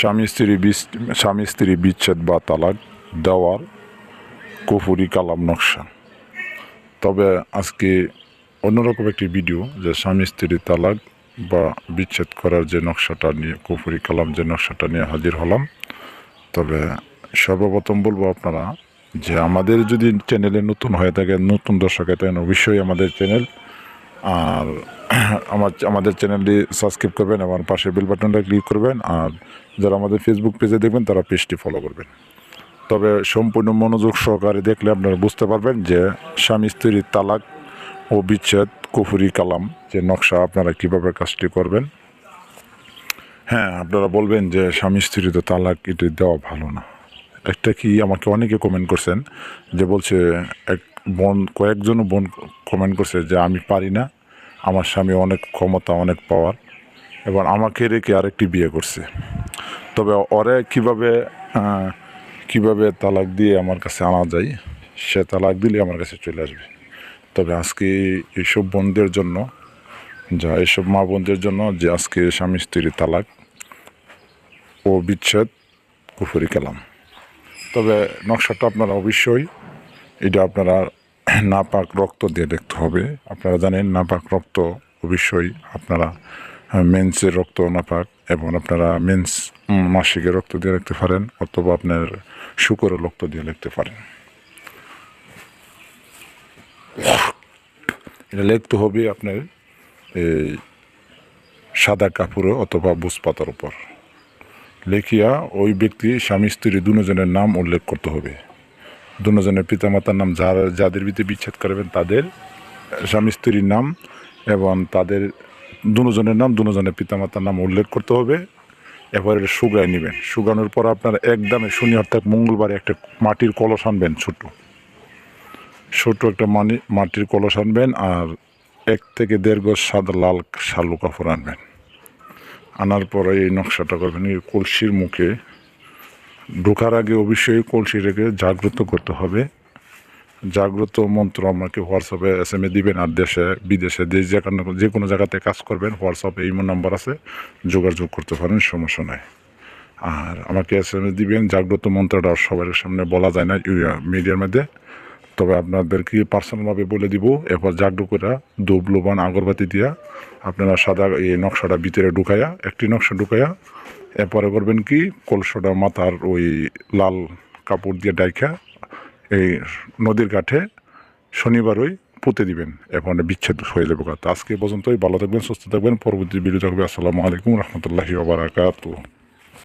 স্বামী স্ত্রী স্বামী স্ত্রী বিচ্ছেদ বা তালাক দেওয়ার কুফুরি কালাম নকশা। তবে আজকে অন্যরকম একটি ভিডিও যে স্বামী স্ত্রী তালাক বা বিচ্ছেদ করার যে নকশাটা নিয়ে, কুফুরি কালাম যে নকশাটা নিয়ে হাজির হলাম। তবে সর্বপ্রথম বলব আপনারা যে আমাদের যদি চ্যানেলে নতুন হয়ে থাকে নতুন দর্শক হয়ে থাকেন, অবশ্যই আমাদের চ্যানেল আর আমার আমাদের চ্যানেলটি সাবস্ক্রাইব করবেন আমার পাশে বেল বাটনটা ক্লিক করবেন। আর যারা আমাদের ফেসবুক পেজে দেখবেন, তারা পেজটি ফলো করবেন। তবে সম্পূর্ণ মনোযোগ সহকারে দেখলে আপনারা বুঝতে পারবেন যে স্বামী স্ত্রীর তালাক ও বিচ্ছেদ, কুফুরি কালাম, যে নকশা আপনারা কীভাবে কাজটি করবেন। হ্যাঁ আপনারা বলবেন যে স্বামী স্ত্রী তো তালাক, এটি দেওয়া ভালো না। একটা কি আমাকে অনেকে কমেন্ট করছেন যে বলছে, এক বোন কয়েকজন বোন কমেন্ট করছে যে আমি পারি না, আমার স্বামী অনেক ক্ষমতা, অনেক পাওয়ার এবার আমাকে রেখে আরেকটি বিয়ে করছে। তবে ওরে কীভাবে কীভাবে তালাক দিয়ে আমার কাছে আনা যায়, সে তালাক দিলে আমার কাছে চলে আসবে। তবে আজকে এইসব বোনদের জন্য, যা এইসব মা বোনদের জন্য যে আজকে স্বামী স্ত্রী তালাক, ও বিচ্ছেদ কুফুরি কালাম। তবে নকশাটা আপনারা অবশ্যই এটা আপনারা নাপাক রক্ত দিয়ে দেখতে হবে। আপনারা জানেন, নাপাক রক্ত অবশ্যই আপনারা মেন্সের রক্ত নাপাক এবং আপনারা মেন্স মাসিকের রক্ত দিয়ে লিখতে পারেন অথবা আপনার শুকরের রক্ত দিয়ে লিখতে পারেন। এটা লিখতে হবে আপনার, এই, সাদা কাপড়ে অথবা বুসপাতার উপর। লেখিয়া ওই ব্যক্তি, স্বামী, স্ত্রী দুজনের নাম উল্লেখ করতে হবে। দুজনের পিতামাতার নাম যার যাদের ভিতরে বিচ্ছেদ করবেন তাদের স্বামী স্ত্রীর নাম এবং তাদের দুজনের নাম, দুজনের পিতামাতার নাম উল্লেখ করতে হবে। এরপরে শুকায় নেবেন। শুকানোর পর আপনার একদমে শনি অর্থাৎ মঙ্গলবারে একটা মাটির কলস আনবেন ছোটো ছোট একটা মানি মাটির কলস আনবেন আর এক থেকে দেড় গজ সাদা লাল শালু কাপড় আনবেন। আনার পরে এই নকশাটা করবেন কলসির মুখে ঢোকার আগে অবশ্যই কলসি রেখে জাগ্রত করতে হবে। জাগ্রত মন্ত্র আমাকে হোয়াটসঅ্যাপে এস এম এ দিবেন আর দেশে, বিদেশে, যে যেখানে যে কোনো জায়গাতে কাজ করবেন হোয়াটসঅ্যাপে ইমো নাম্বার আছে, যোগাযোগ করতে পারেন, সমস্যা নাই। আর আমাকে এস এম এ দিবেন, জাগ্রত মন্ত্রটা সবার সামনে বলা যায় না মিডিয়ার মধ্যে। তবে আপনাদেরকে পার্সোনালভাবে বলে দিব, এরপর জাগ্রত করে ধূপ লোবান আগরবাতি দিয়া আপনারা সাদা এই নকশাটা ভিতরে ঢুকাইয়া, একটি নকশা ঢুকাইয়া এরপরে করবেন কি, কলসটা মাথার ওই লাল কাপড় দিয়ে ডাইখা এই নদীর কাঠে শনিবার ওই পুঁতে দিবেন, এখন বিচ্ছেদ হয়ে যাবে কথা আজকে পর্যন্তই, ভালো থাকবেন, সুস্থ থাকবেন, পরবর্তী ভিডিও থাকবে আসসালামু আলাইকুম, রহমতুল্লাহি ওবরাকাতু